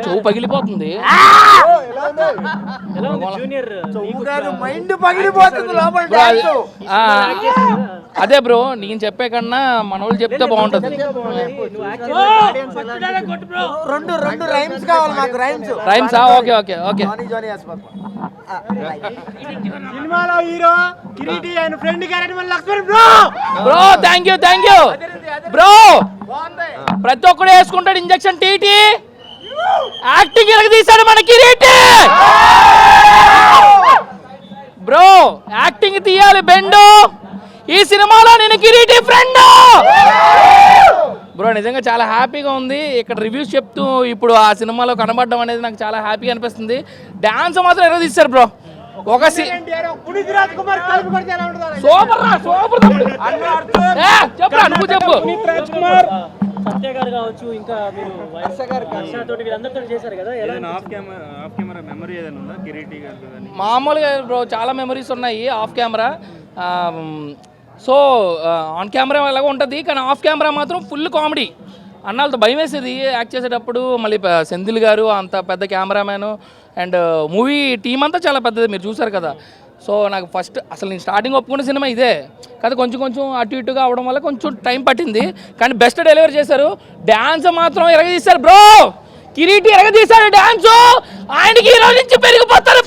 చెవు పగిలిపోతుంది. ఎలా ఉంది జూనియర్? మైండ్ పగిలిపోతుంది లోపల బ్రో, అది- బ్రో నేను చెప్పే కన్నా మన వాళ్ళు చెప్తే బాగుంటది. రెండు రెండు రైమ్స్ కావాలి మాకు rhymes rhymes okay okay okay. Johnny Johnny ఆస్పత్రి సినిమాలో హీరో కిరీటి ఆయన friend character Lakshman bro! Bro thank you thank you bro! ప్రతి ఒక్కడు వేసుకుంటాడు ఇంజక్షన్ టీటీ. యాక్టింగ్ ఎరగ తీశాడు మన కిరీటి! బ్రో యాక్టింగ్ తీయాలి బెండు! ఈ సినిమాలో నేను కిరీటి ఫ్రెండ్ బ్రో నిజంగా చాలా హ్యాపీగా ఉంది. ఇక్కడ రివ్యూస్ చెప్తూ ఇప్పుడు ఆ సినిమాలో కనబడడం అనేది నాకు చాలా హ్యాపీగా అనిపిస్తుంది. డాన్స్ మాత్రం ఎరగ తీశారు బ్రో. ఒక ఎలా సూపర్ రా సూపర్ చెప్పురా నువ్వు చెప్పు. సత్య గారు కావచ్చు ఇంకా మీరు తోటి వీళ్ళందరితో చేశారు కదా? ఎలా off camera off camera memory ఏదైనా ఉందా? కిరీటి గారు కానీ మామూలుగా బ్రో చాలా మెమరీస్ ఉన్నాయి off camera. So on camera ఎలాగో ఉంటుంది కానీ ఆఫ్ కెమెరా మాత్రం ఫుల్ కామెడీ అన్నాళ్ళతో భయం వేసేది యాక్ట్ చేసేటప్పుడు మళ్ళీ సెంధిల్ గారు అంత పెద్ద కెమెరామ్యాన్ అండ్ మూవీ టీం అంతా చాలా పెద్దది మీరు చూసారు కదా. సో నాకు ఫస్ట్ అసలు నేను స్టార్టింగ్ ఒప్పుకున్న సినిమా ఇదే. కదా కొంచెం కొంచెం అటు ఇటుగా అవడం వల్ల కొంచెం టైం పట్టింది. కానీ బెస్ట్ డెలివరీ చేశారు. డ్యాన్స్ మాత్రం ఎరగదీశారు బ్రో! కిరీటి ఎరగదీశారు డ్యాన్స్! ఆయనకి ఈ నుంచి పెరిగిపోతారు